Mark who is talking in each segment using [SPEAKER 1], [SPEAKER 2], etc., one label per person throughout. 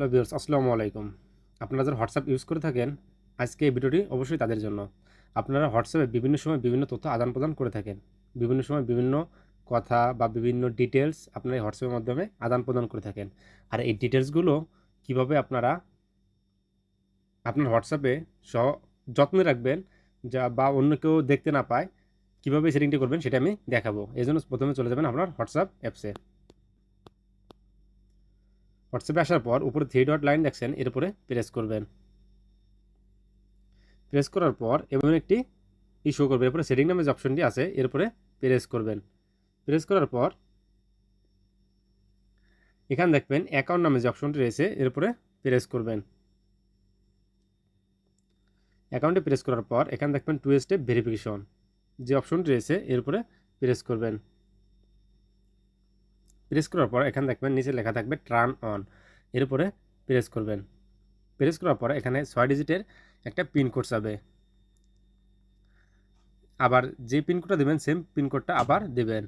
[SPEAKER 1] Hello viewers, আসসালামু আলাইকুম। আপনারা যারা হোয়াটসঅ্যাপ ইউজ করে থাকেন, আজকে এই ভিডিওটি অবশ্যই তাদের জন্য। আপনারা হোয়াটসঅ্যাপে বিভিন্ন সময় বিভিন্ন তথ্য আদান প্রদান করে থাকেন। বিভিন্ন সময় বিভিন্ন কথা বা বিভিন্ন ডিটেলস আপনারা এই হোয়াটসঅ্যাপের মাধ্যমে আদান প্রদান করে থাকেন। আর এই ডিটেলসগুলো কীভাবে আপনারা আপনার হোয়াটসঅ্যাপে স যত্নে রাখবেন, যা বা অন্য কেউ দেখতে না পায়, কীভাবে সেটিংটি করবেন সেটা আমি দেখাবো। এই জন্য প্রথমে চলে যাবেন আপনার হোয়াটসঅ্যাপ অ্যাপসে। হোয়াটসঅ্যাপে আসার পর উপরে থ্রি ডট লাইন দেখছেন, এর উপরে প্রেস করবেন। প্রেস করার পর এমন একটি ইস্যু করবে এরপরে সেটিং নামে যে অপশনটি আছে, এর উপরে প্রেস করবেন। প্রেস করার পর এখানে দেখবেন অ্যাকাউন্ট নামে যে অপশনটি রয়েছে, এর উপরে প্রেস করবেন। অ্যাকাউন্টে প্রেস করার পর এখানে দেখবেন টু স্টেপ ভেরিফিকেশন যে অপশনটি রয়েছে, এর উপরে প্রেস করবেন। প্রেস করার পর এখানে দেখবেন নিচে লেখা থাকবে টার্ন অন এর উপরে প্রেস করবেন। প্রেস করার পর এখানে ছয় ডিজিটের একটা পিনকোড যাবে আবার যে পিনকোডটা দেবেন সেম পিনকোডটা আবার দেবেন।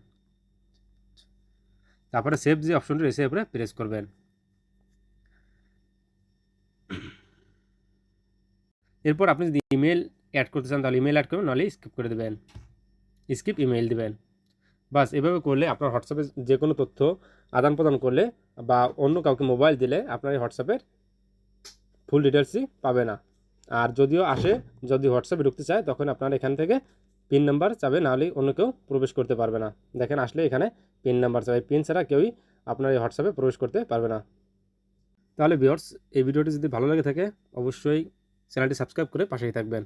[SPEAKER 1] তারপরে সেভ যে অপশনটি রয়েছে এরপরে প্রেস করবেন। এরপর আপনি যদি ইমেল অ্যাড করতে চান, তাহলে ইমেল অ্যাড করবেন, নাহলে স্কিপ করে দেবেন। স্কিপ ইমেল দেবেন। বাস, এভাবে করলে আপনার হোয়াটসঅ্যাপে যে কোনো তথ্য আদান প্রদান করলে বা অন্য কাউকে মোবাইল দিলে আপনার এই হোয়াটসঅ্যাপের ফুল ডিটেলসই পাবে না। আর যদিও আসে, যদি হোয়াটসঅ্যাপে ঢুকতে চায়, তখন আপনার এখান থেকে পিন নাম্বার চাবে, নাহলে অন্য কেউ প্রবেশ করতে পারবে না। দেখেন, আসলে এখানে পিন নাম্বার চাবে পিন ছাড়া কেউই আপনার এই হোয়াটসঅ্যাপে প্রবেশ করতে পারবে না। তাহলে ভিওর্স এই ভিডিওটি যদি ভালো লাগে থাকে, অবশ্যই চ্যানেলটি সাবস্ক্রাইব করে পাশেই থাকবেন।